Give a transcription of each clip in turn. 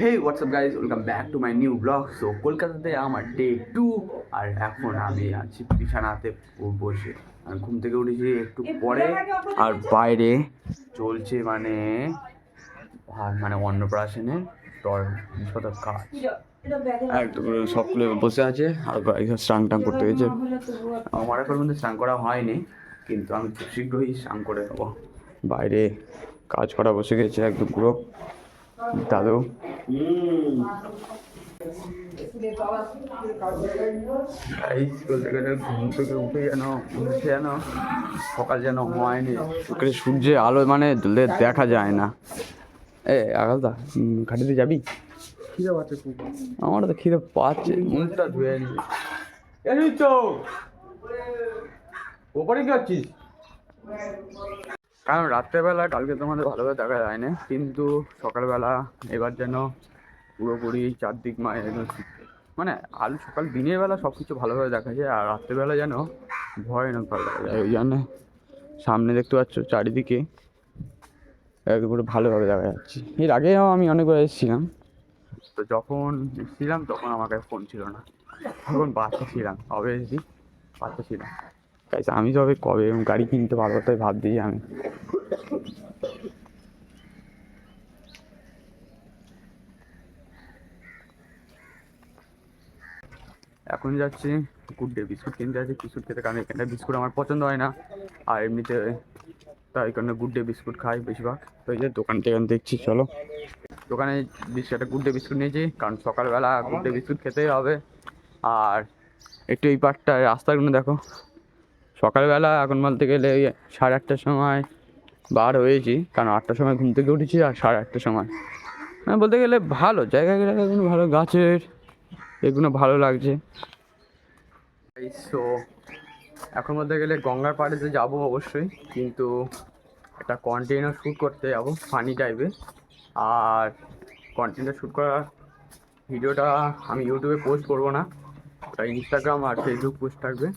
Hey WhatsApp guys welcome back to my new blog so কলকাতাতে আমার day to আর এখন আমি আছি বিছানাতে বসে। আর ঘুম থেকে উঠেছি একটু পরে আর বাইরে চলছে মানে মানে অন্নপ্রাশনের তর শত কাজ। একদম সব খুলে বসে আছে আর স্নান টান করতে গেছে আমার এখন মধ্যে স্নান করা হয়নি কিন্তু আমি খুব শীঘ্রই স্নান করে নেব। বাইরে কাজ করা বসে গেছে একদম পুরো। দাদু ঘুম থেকে উঠে যেন উঠে যেন সকাল যেন হয়নি। চোখের সূর্যের আলো মানে দেখা যায় না। এ আগালদা খাটিতে যাবি? খিদে পাচ্ছে খুব। আমার তো খিদে পাচ্ছে। মুখটা ধুয়ে তো ওপরে কি আছিস কারণ রাত্রেবেলা কালকে তোমাদের ভালোভাবে দেখা যায় না কিন্তু সকালবেলা এবার যেন পুরোপুরি চারদিক মা একদম মানে আলু, সকাল দিনের বেলা সব কিছু ভালোভাবে দেখা যায় আর রাত্রেবেলা যেন ভয়ানক ভালো দেখা যায়। ওই জন্য সামনে দেখতে পাচ্ছ চারিদিকে একদম পুরো ভালোভাবে দেখা যাচ্ছে। এর আগেও আমি অনেকবার এসেছিলাম। তো যখন এসেছিলাম তখন আমার কাছে ফোন ছিল না। তখন বাচ্চা ছিলাম এসেছি বাচ্চা ছিলাম। তাই আমি তবে কবে গাড়ি কিনতে পারব তাই ভাবছি আমি। এখন যাচ্ছি গুড ডে বিস্কুট কিনতে যাচ্ছি। বিস্কুট খেতে কারণ এখানটা বিস্কুট আমার পছন্দ হয় না। আর এমনিতে তাই কারণে গুড ডে বিস্কুট খাই বেশিরভাগ। তো এই যে দোকান থেকে দেখছি, চলো। দোকানে বিস্কুট একটা গুড ডে বিস্কুট নিয়েছি, কারণ সকালবেলা গুড ডে বিস্কুট খেতেই হবে। আর একটু এই পার্টটা রাস্তাগুলো দেখো। সকালবেলা এখন বলতে গেলে ওই সাড়ে আটটার সময় বার হয়েছি, কারণ আটটার সময় ঘুম থেকে উঠেছি আর সাড়ে আটটার সময়। মানে বলতে গেলে ভালো জায়গা জায়গাগুলো ভালো, গাছের এগুলো ভালো লাগছে। সো এখন বলতে গেলে গঙ্গার পাড়েতে যাব অবশ্যই, কিন্তু একটা কন্টেনার শ্যুট করতে যাব ফানি টাইপের আর কন্টেন্টটা শ্যুট করা ভিডিওটা আমি ইউটিউবে পোস্ট করব না ইনস্টাগ্রাম আর ফেসবুক পোস্ট থাকবে।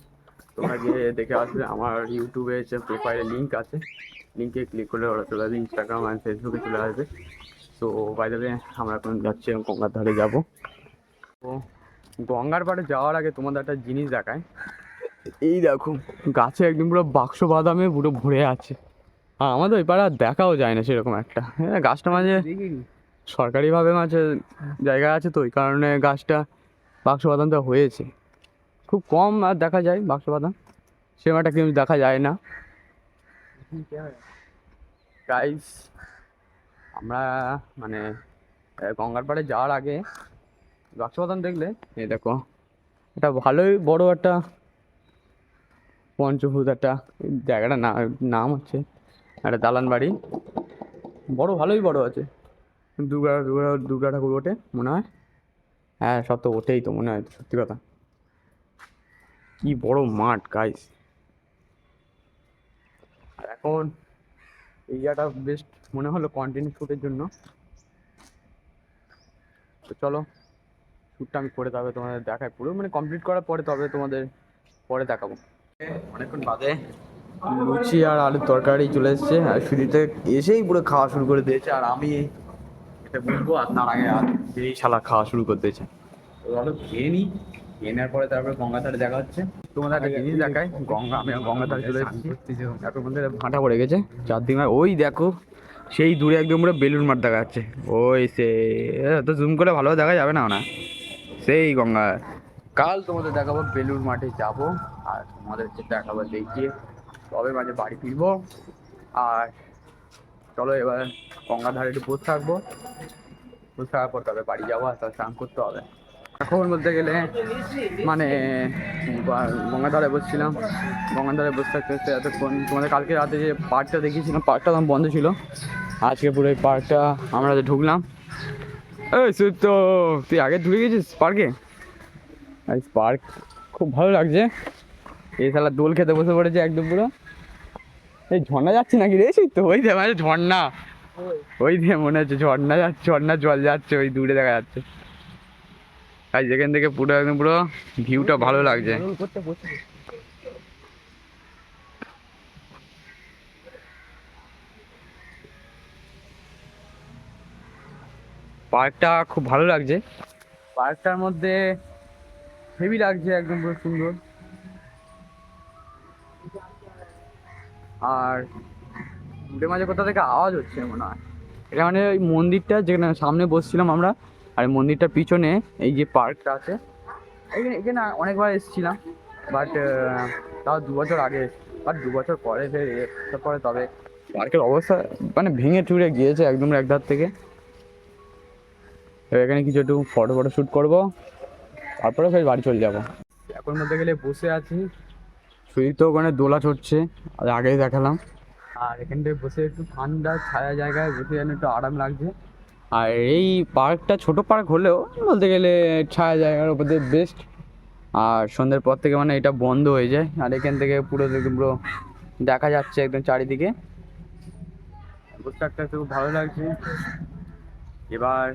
তোমরা গিয়ে দেখে আসবে আমার ইউটিউবে যে প্রোফাইলে লিঙ্ক আছে। লিঙ্কে ক্লিক করলে ওরা চলে আসবে ইনস্টাগ্রাম আর ফেসবুকে চলে আসবে। তো বাই দেবে আমরা এখন যাচ্ছি গঙ্গার ধারে যাব। তো গঙ্গার পাড়ে যাওয়ার আগে তোমাদের একটা জিনিস দেখায় এই দেখো গাছে একদম পুরো বাক্স বাদামে পুরো ভরে আছে। আর আমাদের ওই পাড়া দেখাও যায় না সেরকম একটা। হ্যাঁ গাছটা মাঝে সরকারিভাবে মাঝে জায়গা আছে তো ওই কারণে গাছটা বাক্স বাদামটা হয়েছে। খুব কম আর দেখা যায় বাক্স বাদাম একটা কিন্তু দেখা যায় না। গাইস আমরা মানে গঙ্গার পাড়ে যাওয়ার আগে বাক্স বাদাম দেখলে, এই দেখো এটা ভালোই বড় একটা পঞ্চভূত একটা জায়গাটা না, নাম হচ্ছে একটা দালান বাড়ি। বড়, ভালোই বড় আছে। দুর্গা দুর্গা দুর্গা ঠাকুর ওঠে মনে হয়। হ্যাঁ সব তো ওঠেই তো, মনে হয়, সত্যি কথা। কি বড় মাঠ গাইস আর এখন এই জায়গাটা বেস্ট মনে হলো কন্টিনিউ শ্যুটের জন্য। তো চলো শ্যুটটা আমি করে তবে তোমাদের দেখাই পুরো। মানে কমপ্লিট করার পরে তবে তোমাদের পরে দেখাবো। অনেকক্ষণ বাদে লুচি আর আলুর তরকারি চলে এসেছে। আর সুজিতে এসেই পুরো খাওয়া শুরু করে দিয়েছে। আর আমি এটা বলব আর তার আগে আর এই শালা খাওয়া শুরু করে দিয়েছে। চলো খেয়ে নিই নেওয়ার পরে তারপরে গঙ্গাধারে দেখা হচ্ছে। তোমাদের একটা জিনিস দেখাই গঙ্গা আমি গঙ্গাধারে চলে এসেছি। এখন মধ্যে ভাঁটা পড়ে গেছে চারদিকে ওই দেখো সেই দূরে একদম পুরো বেলুন মাঠ দেখা যাচ্ছে। ওই সে তো জুম করে ভালো দেখা যাবে না না সেই গঙ্গা। কাল তোমাদের দেখাবো বেলুর মাঠে যাব আর তোমাদেরকে দেখাবো দেখিয়ে তবে মাঝে বাড়ি ফিরবো আর চলো এবার গঙ্গার ধারে একটু বসে থাকব। বসে থাকার পর তবে বাড়ি যাব আর তার স্নান করতে হবে। এখন বলতে গেলে মানে বা- গঙ্গার ধারে বসছিলাম। গঙ্গার ধারে বসে থাকতে থাকতে এতক্ষণ তোমাদের কালকে রাতে যে পার্কটা দেখিয়েছিলাম, পার্কটা তখন বন্ধ ছিল। আজকে পুরো এই পার্কটা আমরা ঢুকলাম। এই সুতো তুই আগে ঢুকে গেছিস পার্কে? আজ পার্ক খুব ভালো লাগছে। এই শালা দোল খেতে বসে পড়েছে একদম পুরো। এই ঝর্ণা যাচ্ছে নাকি রে সেই তো ওই দেখ মানে ঝর্ণা। ওই দিয়ে মনে হচ্ছে ঝর্ণা যাচ্ছে, ঝর্ণার জল যাচ্ছে, ওই দূরে দেখা যাচ্ছে। আর যেখান থেকে পুরো একদম পুরো ভিউটা ভালো লাগছে। পার্কটা খুব ভালো লাগছে। পার্কটার মধ্যে হেভি লাগছে, একদম পুরো সুন্দর। আর মাঝে কোথা থেকে আওয়াজ হচ্ছে মনে হয়। এটা মানে ওই মন্দিরটা যেখানে সামনে বসছিলাম আমরা আর মন্দিরটার পিছনে এই যে পার্কটা আছে। এখানে এখানে অনেকবার এসেছিলাম বাট তাও দু বছর আগে বাট দু বছর পরে ফের পরে তবে পার্কের অবস্থা মানে ভেঙে চুরে গিয়েছে একদম একধার থেকে। এবার এখানে কিছু একটু ফটো ফটো শ্যুট করব, তারপরে ফের বাড়ি চলে যাব। এখন মধ্যে গেলে বসে আছি সুইট তো ওখানে দোলা চড়ছে, আর আগেই দেখালাম। আর এখানটায় বসে একটু ঠান্ডা, ছায়া জায়গায় বসে যেন একটু আরাম লাগছে। আর এই পার্কটা ছোট পার্ক হলেও বলতে গেলে ছায়া জায়গার উপর দিয়ে বেস্ট আর সন্ধ্যের পর থেকে মানে এটা বন্ধ হয়ে যায়। আর এখান থেকে পুরো পুরো দেখা যাচ্ছে একদম চারিদিকে। পোস্টারটা খুব ভালো লাগছে। এবার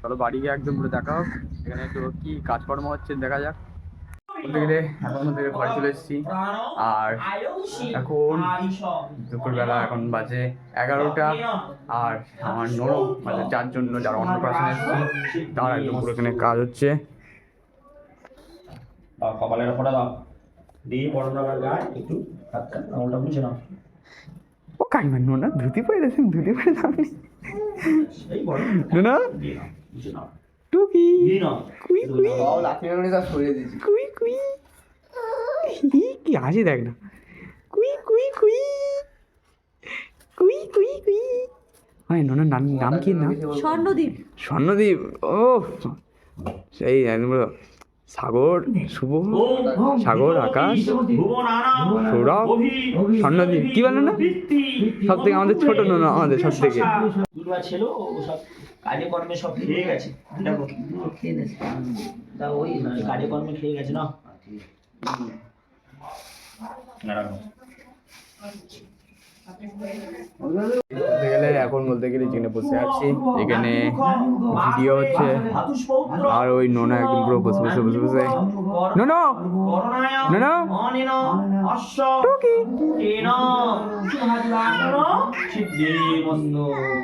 চলো বাড়ি গিয়ে একদম পুরো দেখা হোক। এখানে একটু কি কাজকর্ম হচ্ছে দেখা যাক। বলতে গেলে এখন থেকে ঘরে চলে এসেছি। আর এখন দুপুরবেলা এখন বাজে এগারোটা। আর আমার নরম মানে যার জন্য যারা অন্নপ্রাশন এসেছি তার একদম পুরো এখানে কাজ হচ্ছে। কপালের ফোটা দাও। দিয়ে বড় বড় গায়ে একটু হাতটা আঙুলটা মুছে নাও। ও কাইমা নোনা ধুতি পরে গেছেন ধুতি পরে দামনি এই বড়। নোনা মুছে নাও। টুকি কুই কুই। কুই কুই। হি, কি হাসি দেখ না। কুই কুই কুই। কুই কুই কুই। ভাই নোনার নাম নাম কি নাম? স্বর্ণদ্বীপ স্বর্ণদ্বীপ ও সেই সাগর শুভ সাগর আকাশ সৌরভ স্বর্ণদ্বীপ কি বলে না? সব থেকে আমাদের ছোট নোনা আমাদের সব থেকে ছিল ও সব কাজে কর্মে সব খেয়ে গেছে। দেখো। খেয়ে গেছে তা ওই কাজে কর্মে খেয়ে গেছে না গেলে এখন বলতে গেলে যেখানে বসে আছি এখানে ভিডিও হচ্ছে। আর ওই নোনা একদম পুরো বসে বসে বসে বসে। নোনো! নোনো!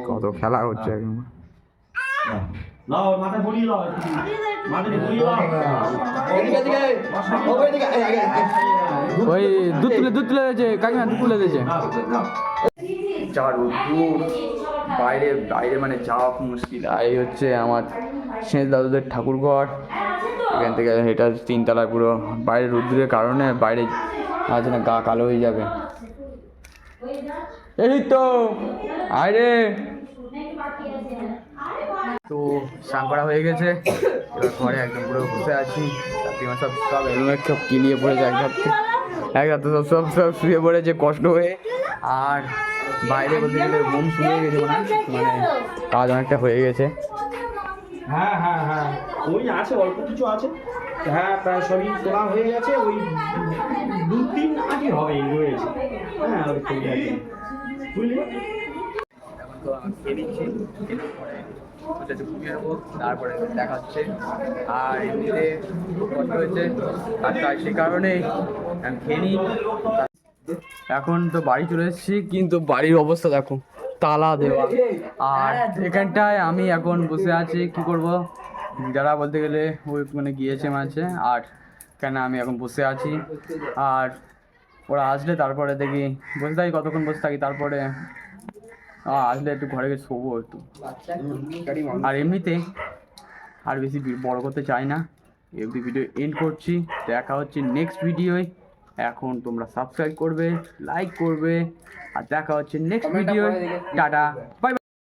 কত খেলা হচ্ছে একদম লাও মাথা বড়ি লাও মাথা বড়ি লাও ওই দুধ তুলে দুধ তুলে দিয়েছে। কাকিমা দুধ তুলে দিয়েছে। যা রোদ্দুর বাইরে বাইরে মানে যাওয়া খুব মুশকিল। আর এই হচ্ছে আমার সেজ দাদুদের ঠাকুর ঘর এখান থেকে এটা তিনতলা পুরো বাইরে রোদ্দুরের কারণে বাইরে আছে না গা কালো হয়ে যাবে। এই তো আয় রে। তো স্নান করা হয়ে গেছে। এবার ঘরে একদম পুরো বসে আছি। কাকিমা সব সব হেলমেট সব কিলিয়ে পড়েছে এক হাতে এক হাতে সব সব সব শুয়ে পড়েছে কষ্ট হয়ে। আর বাইরে বলতে গেলে মন শুয়ে গেছে মনে। মানে কাজ অনেকটা হয়ে গেছে। হ্যাঁ হ্যাঁ হ্যাঁ। ওই আছে, অল্প কিছু আছে। হ্যাঁ প্রায় সবই তোলা হয়ে গেছে। ওই দু তিন আগে হবে রয়েছে। হ্যাঁ ওই বুঝলি? তো খেয়ে নিচ্ছি পরে ঘুমিয়ে নেব, তারপরে আর এমনিতে কষ্ট হয়েছে আর তাই সে কারণেই আমি খেয়ে নিই। এখন তো বাড়ি চলে এসেছি, কিন্তু বাড়ির অবস্থা দেখো, তালা দেওয়া। আর এখানটায় আমি এখন বসে আছি, কি করব? যারা বলতে গেলে ওই মানে গিয়েছে মাঝে, আর কেন আমি এখন বসে আছি। আর ওরা আসলে তারপরে দেখি, বসে থাকি, কতক্ষণ বসে থাকি, তারপরে আসলে একটু ঘরে গিয়ে শোবো একটু। আর এমনিতে আর বেশি বড় করতে চাই না। এমনি ভিডিও এন্ড করছি। দেখা হচ্ছে নেক্সট ভিডিওয় এখন তোমরা সাবস্ক্রাইব করবে লাইক করবে আর দেখা হচ্ছে next video tata bye bye